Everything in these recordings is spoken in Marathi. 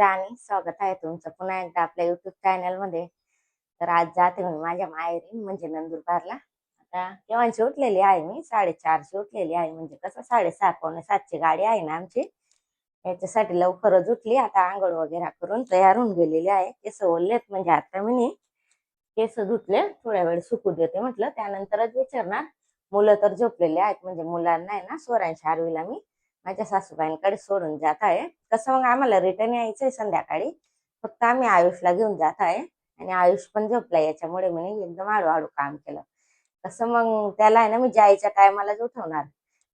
राणी. स्वागत आहे तुमचं पुन्हा एकदा आपल्या युट्यूब चॅनलमध्ये. तर आज जाते मी माझ्या मायरी म्हणजे नंदुरबारला. आता केव्हाची उठलेली आहे मी साडेचारशी उठलेली आहे. म्हणजे कसं साडेसहा पावणे सातची गाडी आहे ना आमची. याच्यासाठी लवकरच उठली. आता आंघोळ वगैरे करून तयार होऊन गेलेली आहे. केस ओढलेत म्हणजे आता मी. केस धुतले थोड्या वेळ सुकू देते म्हटलं. त्यानंतरच विचारणार. मुलं तर झोपलेले आहेत म्हणजे मुलांना आहे ना सोरांशी आरवीला मी. माझ्या सासूबाईंकडे सोडून जात आहे. कसं मग आम्हाला रिटर्न यायचंय संध्याकाळी. फक्त आम्ही आयुषला घेऊन जात आहे. आणि आयुष पण झोपला याच्यामुळे मी एकदम हळूहळू काम केलं. कसं मग त्याला आहे ना मी जायच्या टायमालाच उठवणार.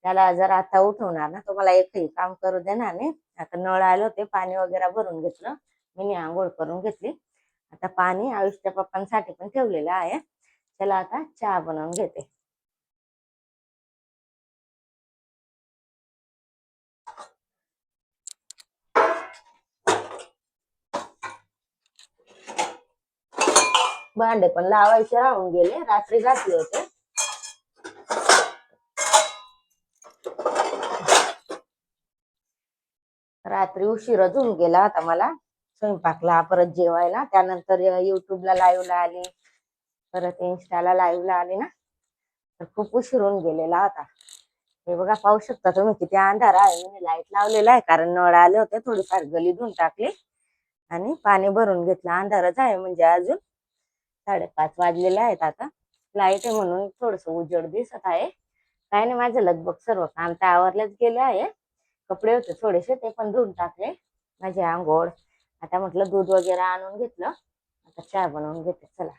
त्याला जर आता उठवणार ना तो मला एकही काम करू देणार नाही. आता नळ आले होते पाणी वगैरे भरून घेतलं. मी आंघोळ करून घेतली. आता पाणी आयुषच्या पप्पांसाठी पण ठेवलेलं आहे. त्याला आता चहा बनवून घेते. भांडे पण लावायचे राहून गेले. रात्री घातले होते. रात्री उशीर होऊन गेला आता मला. स्वयंपाकला परत जेवायला. त्यानंतर युट्यूबला लाईव्हला आली. परत इन्स्टाला लाईव्हला आली ना. तर खूप उशीर होऊन गेलेला होता. हे बघा पाहू शकता तुम्ही किती अंधार आहे. मी लाइट लावलेला आहे कारण नळ आले होते. थोडीफार गली धुवून टाकली. आणि पाणी भरून घेतलं. अंधारच आहे म्हणजे अजून. साडेपाच वाजलेले आहेत आता. लाइट आहे म्हणून थोडस उजेड दिसत आहे. काय नाही माझं लगभग सर्व काम तर आवरलेच गेले आहे. कपडे होते थोडेसे ते पण धुवून टाकले. माझे आंघोळ. आता म्हटलं दूध वगैरे आणून घेतलं. आता चहा बनवून घेते. चला.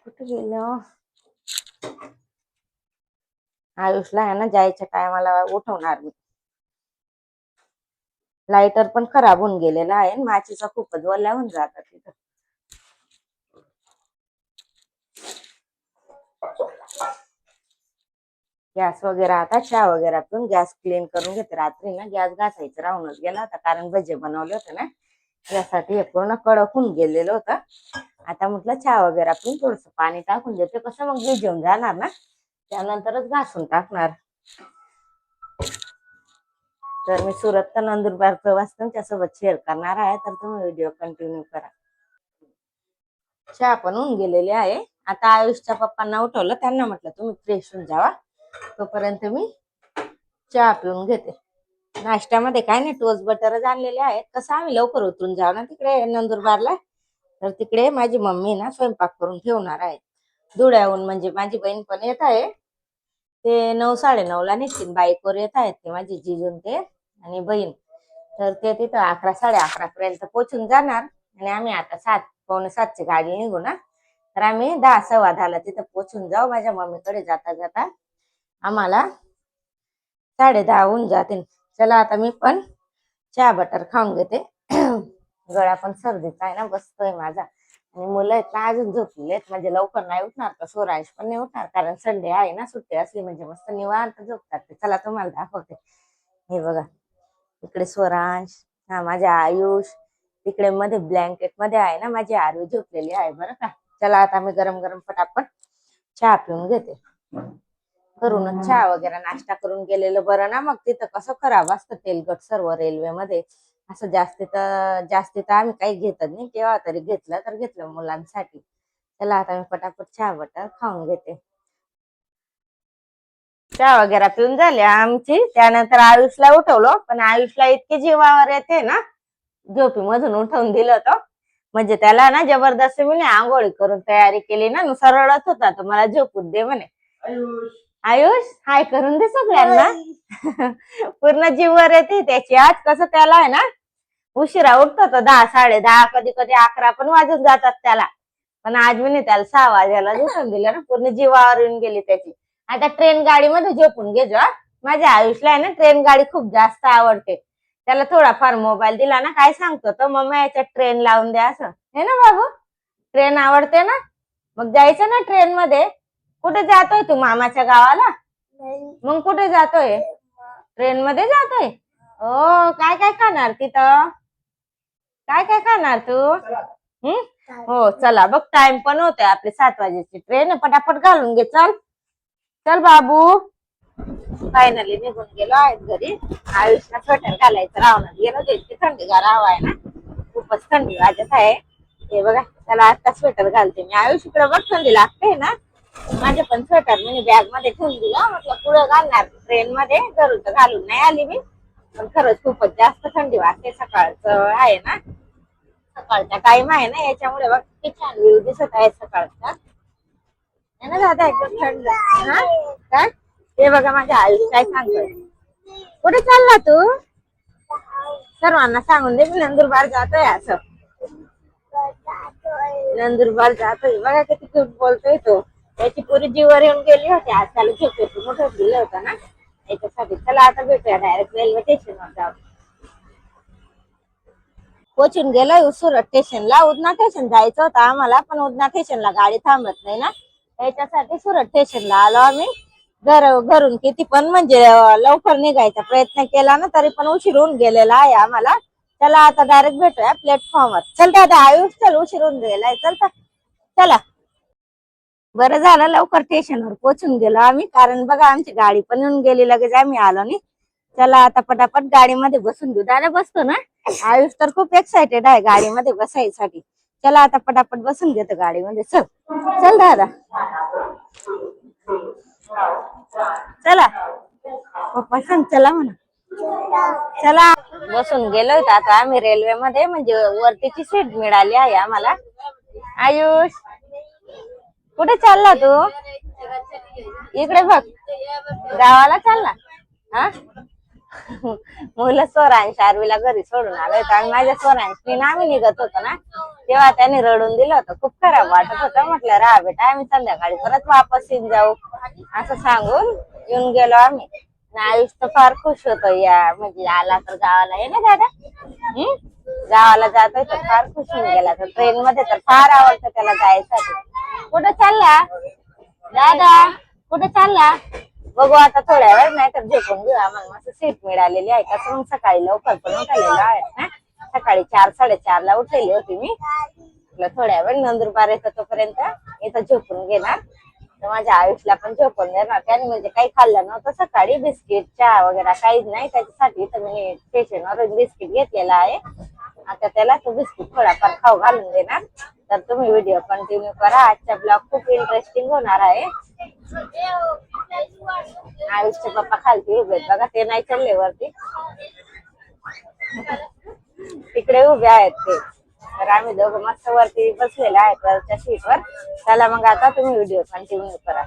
कुठे गेलं? आयुषला आहे ना जायच्या टायमाला उठवणार मी. लायटर पण खराब होऊन गेलेला आहे माचीचा खूपच वल्या होऊन जातात तिथं गॅस वगैरे आता चहा वगैरे पिऊन गॅस क्लीन करून घेते. रात्री ना गॅस घासायचं राहूनच गेला होता कारण भजे बनवले होते ना. त्यासाठी हे पूर्ण कडक होऊन गेलेलं होतं. आता म्हटलं चहा वगैरे पिऊन थोडस पाणी टाकून देते. कसं मग भिजवून जाणार ना? त्यानंतरच घासून टाकणार. तर मी सुरत तर नंदुरबार प्रवास तुमच्यासोबत शेअर करणार आहे तर तुम्ही व्हिडिओ कंटिन्यू करा. चहा पण होऊन गेलेली आहे. आता आयुषच्या पप्पांना उठवलं त्यांना म्हटलं तुम्ही फ्रेश होऊन जावा. तोपर्यंत मी चहा पिऊन घेते. नाश्त्यामध्ये काय नाही टोस्ट बटरच आणलेले आहेत. कसं आम्ही लवकर उतरून जाऊ ना तिकडे नंदुरबारला? तर तिकडे माझी मम्मी ना स्वयंपाक करून ठेवणार आहे. धुळ्याहून म्हणजे माझी बहीण पण येत आहे. ते नऊ साडे ला निघतील बाईकवर येत आहेत ते माझी जिजून ते. आणि बहीण. तर ते तिथं अकरा साडे अकरा पर्यंत पोचून जाणार आणि आम्ही आता सात पावणे सातची गाडी निघू ना तर आम्ही दहा सव्वा दहाला तिथं पोचून जाऊ. माझ्या मम्मीकडे जाता जाता आम्हाला साडे दहा होऊन जातील. चला आता मी पण चहा बटर खाऊन घेते. गळा पण सर्दीचा आहे ना बसतोय माझा. आणि मुलं आहेत ना अजून झोपलेले आहेत. म्हणजे लवकर नाही उठणार का सोरांश पण नाही उठणार. कारण संडे आहे ना सुट्टी असली म्हणजे मस्त निवांत झोपतात ते. चला तुम्हाला दाखवते. हे बघा. इकडे स्वरांश हा माझ्या आयुष तिकडे मध्ये ब्लँकेटमध्ये आहे ना माझी आरवी झोपलेली आहे बरं का. चला आता मी गरम गरम पटापट चहा पिऊन घेते. करूनच चहा वगैरे नाश्ता करून गेलेलं बरं ना मग तिथं कसं खराब असतं तेलकट सर्व रेल्वेमध्ये असं जास्ती तर जास्ती तर आम्ही काही घेतच नाही केव्हा तरी घेतलं तर घेतलं मुलांसाठी. चला आता मी पटापट चहा बटर खाऊन घेते. चहा वगैरे पिऊन झाली आमची. त्यानंतर आयुषला उठवलं. पण आयुषला इतके जीवावर येते ना झोपी मधून उठवून दिलं होतं. म्हणजे त्याला ना जबरदस्ती मी आंघोळी करून तयारी केली ना रडत होता. तर मला झोपून दे म्हणे. आयुष. हाय करून दे सगळ्यांना. पूर्ण जीवर येते. त्याची आज कसं त्याला आहे ना उशिरा उठतो तो दहा साडे दहा कधी कधी अकरा पण वाजून जातात त्याला. पण आज मी त्याला सहा वाजायला झोपून दिलं ना पूर्ण जीवावर येऊन गेली त्याची. आता ट्रेन गाडीमध्ये झोपून घे जा माझ्या आयुषला आहे ना ट्रेन गाडी खूप जास्त आवडते. त्याला थोडाफार मोबाईल दिला ना काय सांगतो तो? मम्मा याच्यात ट्रेन लावून द्या असं. हे ना बाबू ट्रेन आवडते ना? मग जायचं ना ट्रेन मध्ये. कुठे जातोय तू मामाच्या गावाला? मग कुठे जातोय? ट्रेन मध्ये जातोय? हो काय काय खाणार तिथं? काय काय खाणार तू? हम्म हो? चला बघ टाइम पण होते आपली सात वाजेची ट्रेन पटापट घालून घे चल. चल बाबू. फायनली निघून गेलो आहेत घरी. आयुष्याला स्वेटर घालायचं रावणात गेलो ते थंडीगार हवा आहे ना खूपच थंडी वाजत आहे. हे बघा त्याला आता स्वेटर घालते मी. आयुष इकडे बघ थंडी लागते ना. माझे पण स्वेटर मी बॅगमध्ये ठेवून दिलं. म्हटलं पुढे घालणार. ट्रेन मध्ये घरून तर घालून नाही आली मी. पण खरंच खूपच जास्त थंडी वाजते. सकाळचं आहे ना. सकाळचा टाइम आहे ना. याच्यामुळे बघ किती छान व्ह्यू दिसत आहे सकाळचा. ना दादा एकदम थंड. हा? काय? हे बघा माझ्या आई काय सांगतो कुठे चालला तू? सर्वांना सांगून दे मी नंदुरबार जातोय असं. नंदुरबार जातोय. बघा किती क्यूट बोलतोय तो. त्याची पुरी जीवर येऊन गेली होती. आज त्याला झोपेचं मोठं दिलं होतं ना. याच्यासाठी चला आता भेटूया डायरेक्ट रेल्वे स्टेशनवर जाऊ पोचून गेलोय सुरत स्टेशनला उदना स्टेशन जायचं होतं आम्हाला पण उदना स्टेशनला गाडी थांबत नाही ना. याच्यासाठी सुरत स्टेशनला आलो आम्ही. घर घरून किती पण म्हणजे लवकर निघायचा प्रयत्न केला ना तरी पण उशीर होऊन गेलेला आहे आम्हाला. चला आता डायरेक्ट भेटूया प्लॅटफॉर्मवर चल दादा आयुष चल उशीर होऊन गेलाय. चल चला. बरं झालं लवकर स्टेशनवर पोहोचून गेलो आम्ही. कारण बघा आमची गाडी पण येऊन गेली लगेच आम्ही आलो नाही. चला आता पटापट गाडीमध्ये बसून घेऊ दादा बसतो ना. आयुष तर खूप एक्साइटेड आहे गाडीमध्ये बसायसाठी. चला आता पटापट बसून घेतो गाडीमध्ये. चल. चल दादा. चला. पप्पा सांग चला म्हणा. चला. बसून गेलोय आता आम्ही रेल्वे मध्ये म्हणजे वरतीची सीट मिळाली आहे आम्हाला. आयुष कुठे चालला तू? इकडे बघ. गावाला चालला? हा? मुलं स्वरांश आरवीला घरी सोडून आलोय तर माझ्या स्वरांशी ना आम्ही निघत होतो ना. तेव्हा त्यांनी रडून दिलं होतं. खूप खराब वाटत होतं. म्हटलं राहा बेटा आम्ही संध्याकाळी परत वापस येऊन जाऊ. असं सांगून येऊन गेलो आम्ही. आणि आयुष तर फार खुश होतो या. म्हणजे आला तर गावाला ये ना दादा? हम्म? गावाला जातोय तर फार खुश होऊन गेला. तर ट्रेन मध्ये तर फार आवडतं त्याला जायसाठी. कुठं चालला? दादा कुठं चालला? बघू आता थोड्या वेळ नाही तर झोपून घेऊ. आम्हाला मस्त सीट मिळालेली आहे कसं मग सकाळी लवकर पण उठालेला आहे ना सकाळी चार साडेचार ला उठलेली होती मी. थोड्या वेळ नंदुरबार येतो तोपर्यंत इथं झोपून घेणार. तर माझ्या आयुषला पण झोपून देणार. त्याने म्हणजे काही खाल्लं नव्हतं सकाळी. बिस्किट चहा वगैरे काहीच नाही. त्याच्यासाठी इथं मी स्टेशनवर बिस्किट घेतलेला आहे. आता त्याला तो बिस्किट थोडाफार खाऊ घालून देणार. तर तुम्ही व्हिडिओ कंटिन्यू करा. आजचा ब्लॉग खूप इंटरेस्टिंग होणार आहे. आयुषचे पप्पा खालती उभे बघा ते नाही चढले वरती. तिकडे उभे आहेत ते. तर आम्ही दोघं मस्त वरती बसलेले आहेत वरच्या सीटवर त्याला मग आता तुम्ही व्हिडिओ कंटिन्यू करा.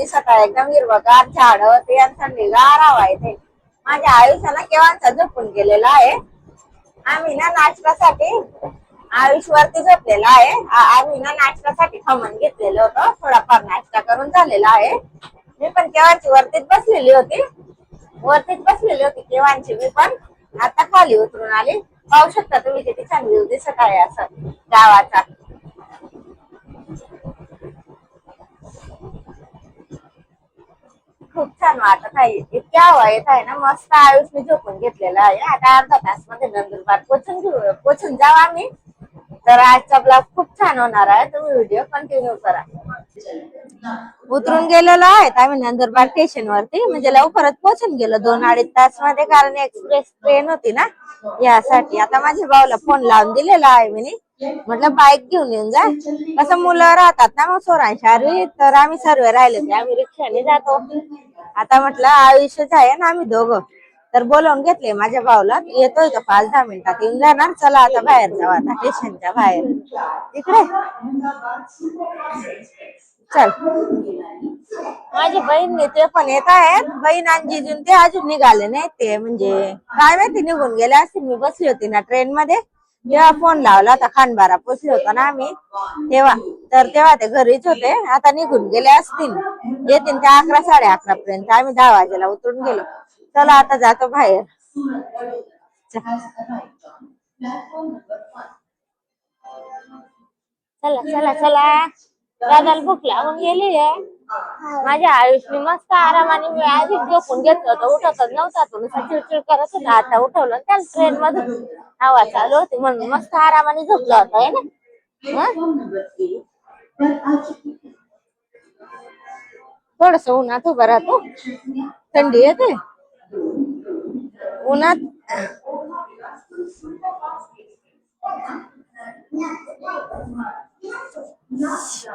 म्हणजे दिसत आहे एकदम हिरवगार झाड ते आणि थंडीगार हवा आहे ते माझ्या आयुष्याला केव्हाचा झोपून गेलेला आहे. आम्ही ना नाश्त्यासाठी आयुषवरती झोपलेला आहे. आम्ही ना नाश्त्यासाठी खमण घेतलेलं होतं. थोडाफार नाश्ता करून झालेला आहे. मी पण केव्हाची वरतीच बसलेली होती. वरतीच बसलेली होती केव्हाची मी पण. आता खाली उतरून आली. पाहू शकता तुम्ही किती छान व्ह्यू दिसत आहे असं गावाचा. खूप छान वाटत आहे. इतक्या हवा येत आहे ना मस्त आयुष मी झोपून घेतलेला आहे. आता अर्धा तासमध्ये नंदुरबार पोचून घेऊ पोचून जाऊ आम्ही. तर आजचा ब्लॉग खूप छान होणार आहे. तुम्ही व्हिडिओ कंटिन्यू करा. उतरून गेलेलो आहेत आम्ही नंदुरबार स्टेशन वरती. म्हणजे लवकरच पोहोचून गेलो. दोन अडीच तासमध्ये कारण एक्सप्रेस ट्रेन होती ना. यासाठी आता माझ्या भाऊला फोन लावून दिलेला आहे मी म्हटलं बाईक घेऊन येऊन जा. कसं मुलं राहतात ना मग सोरांशारी तर आम्ही सर्व राहिले ते. आम्ही रिक्षाने जातो. आता म्हटलं आयुष्यच आहे ना आम्ही दोघं. तर बोलवून घेतले माझ्या भाऊला येतोय का पाच दहा मिनिटात? येऊन जाणार? चला आता बाहेर जाऊ आता स्टेशनच्या बाहेर. तिकडे चल. माझी बहीण ते पण येत आहेत. बहीण आणि जिजून ते अजून निघाले नाही ते. म्हणजे काय माहिती निघून गेले असतील. मी बसली होती ना ट्रेन मध्ये जेव्हा फोन लावला होता खानबारा पोचले होतो ना आम्ही तेव्हा. तर तेव्हा ते घरीच होते. आता निघून गेले असतील. येतील ते अकरा साडे अकरा पर्यंत. आम्ही दहा वाजेला उतरून गेलो. चला आता जातो बाहेर. चला चला चला. दादाला भूक लागून गेली आहे. माझ्या आयुषने मस्त आरामाने मी आधी झोपून घेतलं होतं उठतच नव्हता तो नुसता चिडचिड करत होता आता उठवलं त्याला ट्रेन मधून हवा चालू होती म्हणून मस्त आरामाने झोपला होता है ना? थोडस उन्हात उभं राहतो. थंडी येते? उन्हात?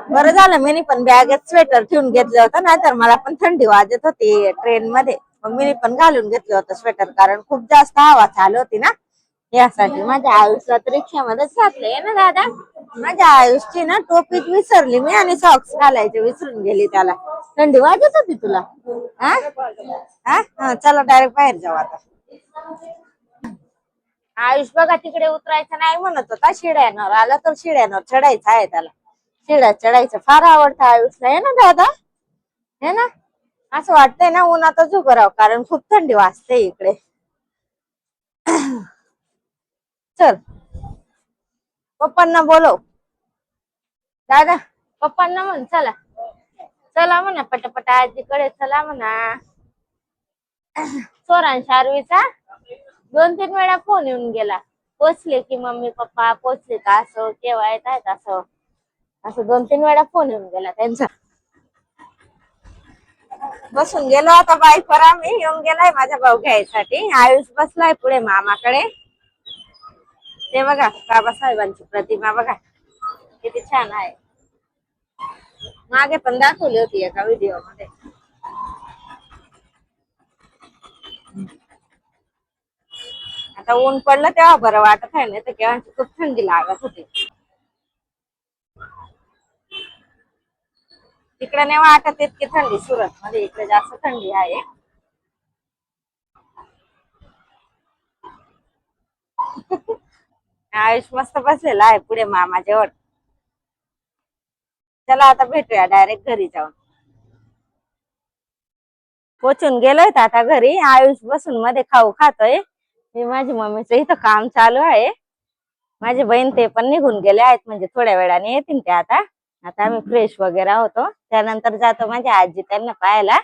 बरं झालं मी पण बॅगेत स्वेटर ठेवून घेतलं होतं नाहीतर मला पण थंडी वाजत होती ट्रेन मध्ये. मग मी पण घालून घेतलं होतं स्वेटर कारण खूप जास्त हवा चालू होती ना. यासाठी माझ्या आयुष्यात रिक्षामध्येच घातलंय ना दादा? माझ्या आयुषची ना टोपीच विसरली मी आणि सॉक्स घालायचे विसरून गेली त्याला. थंडी वाजत होती तुला? हा? हा चला डायरेक्ट बाहेर जाऊ आता. आयुष बघा तिकडे उतरायचं नाही म्हणत होता. शिड्यावर आला तर शिड्यावर चढायचं आहे त्याला. शिड्या चढायचं. फार आवडतं आयुषला. आहे ना दादा? हे ना? असं वाटतंय ना उन्हात उभं राहावं कारण खूप थंडी वाजते इकडे. चल. पप्पांना बोलव. दादा पप्पांना म्हण चला. चला म्हणा पटापटा आजीकडे चला म्हणा. सोरांच्या आरवीचा. दोन तीन वेळा फोन येऊन गेला. पोचले की मम्मी पप्पा पोचले का? असं केव्हा येत आहेत? असं. असं दोन तीन वेळा फोन येऊन गेला त्यांचा. बसून गेलो आता बाईकवर आम्ही. येऊन गेलाय माझा भाऊ घ्यायसाठी. आयुष बसलाय पुढे मामाकडे. ते बघा बाबासाहेबांची प्रतिमा बघा. किती छान आहे. मागे पण दाखवली होती एका व्हिडिओमध्ये. आता ऊन पडलं तेव्हा बरं वाटत आहे नाही तर केव्हा खूप थंडी लागत होती. तिकडे नाही वाटत इतकी थंडी सुरत मध्ये इकडे जास्त थंडी आहे. आयुष मस्त बसलेला आहे पुढे मामा जेवण. चला आता भेटूया डायरेक्ट घरी जाऊन. पोचून गेलोय आता घरी आयुष बसून मध्ये खाऊ खातोय. हे माझ्या मम्मीचं इथं काम चालू आहे. माझी बहीण ते पण निघून गेले आहेत म्हणजे थोड्या वेळाने येतील ते आता. आता आम्ही फ्रेश वगैरे होतो. त्यानंतर जातो माझ्या आजी त्यांना पाहायला.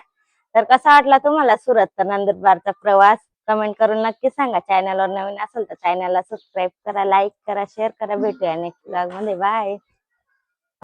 तर कसा वाटला तुम्हाला सुरतचा नंदुरबारचा प्रवास? कमेंट करून नक्की सांगा. चॅनलवर नवीन असेल तर चॅनलला सबस्क्राईब करा लाईक करा शेअर करा. भेटूया नेक्स्ट ब्लॉगमध्ये. बाय